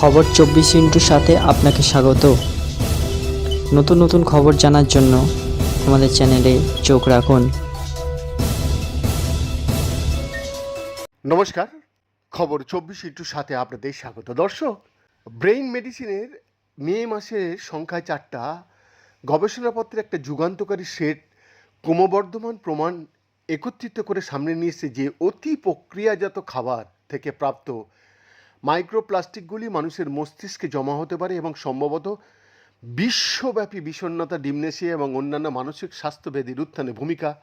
খবর চব্বিশ ইন্টুর সাথে আপনাকে স্বাগত। নতুন নতুন খবর জানার জন্য আমাদের চ্যানেলে চোখ রাখুন। নমস্কার, খবর চব্বিশ ইন্টুর সাথে আপনাদের স্বাগত। দর্শক, ব্রেইন মেডিসিনের মে মাসের সংখ্যায় চারটা, গবেষণাপত্রে একটা যুগান্তকারী সেট ক্রমবর্ধমান প্রমাণ একত্রিত করে সামনে নিয়ে এসেছে যে অতি প্রক্রিয়াজাত খাবার থেকে প্রাপ্ত মাইক্রোপ্লাস্টিকগুলি মানুষের মস্তিষ্কে জমা হতে পারে এবং সম্ভবত বিশ্বব্যাপী বিষণ্ণতা, ডিমনেশিয়া এবং অন্যান্য মানসিক স্বাস্থ্যবেদীর উত্থানে ভূমিকা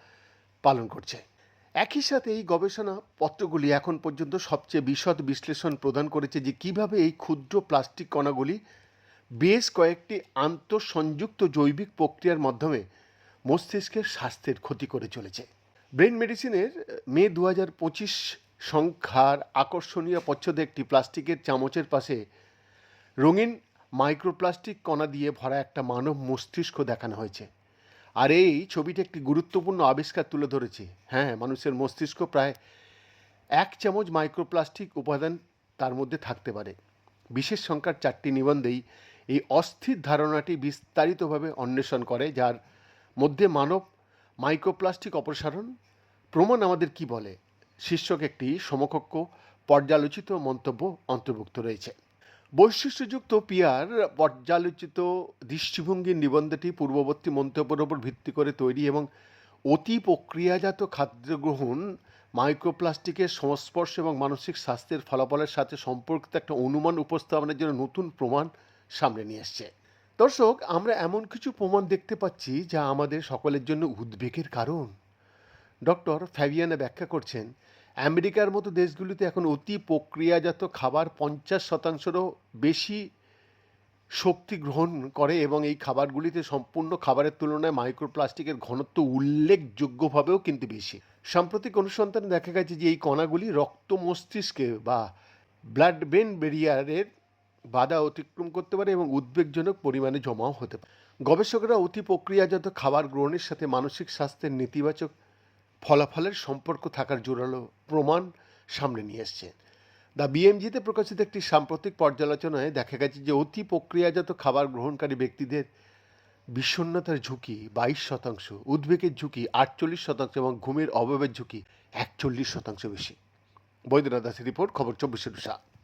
পালন করছে। একই সাথে এই গবেষণা পত্রগুলি এখন পর্যন্ত সবচেয়ে বিশদ বিশ্লেষণ প্রদান করেছে যে কীভাবে এই ক্ষুদ্র প্লাস্টিক কণাগুলি বেশ কয়েকটি আন্তঃসংযুক্ত জৈবিক প্রক্রিয়ার মাধ্যমে মস্তিষ্কের স্বাস্থ্যের ক্ষতি করে চলেছে। ব্রেন মেডিসিনের মে দু হাজার পঁচিশ সংখ্যার আকর্ষণীয় পচ্ছদে একটি প্লাস্টিকের চামচের পাশে রঙিন মাইক্রোপ্লাস্টিক কণা দিয়ে ভরা একটা মানব মস্তিষ্ক দেখানো হয়েছে। আর এই ছবিটি একটি গুরুত্বপূর্ণ আবিষ্কার তুলে ধরেছে। হ্যাঁ মানুষের মস্তিষ্ক প্রায় এক চামচ মাইক্রোপ্লাস্টিক উপাদান তার মধ্যে থাকতে পারে। বিশেষ সংখ্যার চারটি নিবন্ধেই এই অস্থির ধারণাটি বিস্তারিতভাবে অন্বেষণ করে, যার মধ্যে মানব মাইক্রোপ্লাস্টিক অপসারণ প্রমাণ আমাদের কি বলে? শীর্ষক একটি সমকক্ষ পর্যালোচিত মন্তব্য অন্তর্ভুক্ত রয়েছে। বৈশিষ্ট্যযুক্ত পিয়ার পর্যালোচিত দৃষ্টিভঙ্গির নিবন্ধটি পূর্ববর্তী মন্তব্যের উপর ভিত্তি করে তৈরি এবং অতি প্রক্রিয়াজাত খাদ্য গ্রহণ, মাইক্রোপ্লাস্টিকের সংস্পর্শ এবং মানসিক স্বাস্থ্যের ফলাফলের সাথে সম্পর্কিত একটা অনুমান উপস্থাপনের জন্য নতুন প্রমাণ সামনে নিয়ে এসছে। দর্শক, আমরা এমন কিছু প্রমাণ দেখতে পাচ্ছি যা আমাদের সকলের জন্য উদ্বেগের কারণ। ডক্টর ফ্যাবিয়ানা ব্যাখ্যা করছেন, আমেরিকার মতো দেশগুলিতে এখন অতি প্রক্রিয়াজাত খাবার পঞ্চাশ শতাংশেরও বেশি শক্তি গ্রহণ করে এবং এই খাবারগুলিতে সম্পূর্ণ খাবারের তুলনায় মাইক্রোপ্লাস্টিকের ঘনত্ব উল্লেখযোগ্যভাবেও কিন্তু বেশি। সাম্প্রতিক অনুসন্ধানে দেখা গেছে যে এই কণাগুলি রক্ত মস্তিষ্কে বা ব্লাড ব্রেন ব্যারিয়ারের বাধা অতিক্রম করতে পারে এবং উদ্বেগজনক পরিমাণে জমাও হতে পারে। গবেষকরা অতি প্রক্রিয়াজাত খাবার গ্রহণের সাথে মানসিক স্বাস্থ্যের নেতিবাচক ফলাফলের সম্পর্ক থাকার জোরালো প্রমাণ সামনে নিয়ে এসছে। দ্য বিএমজিতে প্রকাশিত একটি সাম্প্রতিক পর্যালোচনায় দেখা গেছে যে অতি প্রক্রিয়াজাত খাবার গ্রহণকারী ব্যক্তিদের বিষণ্ণতার ঝুঁকি বাইশ শতাংশ, উদ্বেগের ঝুঁকি আটচল্লিশ শতাংশ এবং ঘুমের অভাবের ঝুঁকি একচল্লিশ শতাংশ বেশি। বৈদ্যনাথ দাসের রিপোর্ট, খবর চব্বিশে সাত।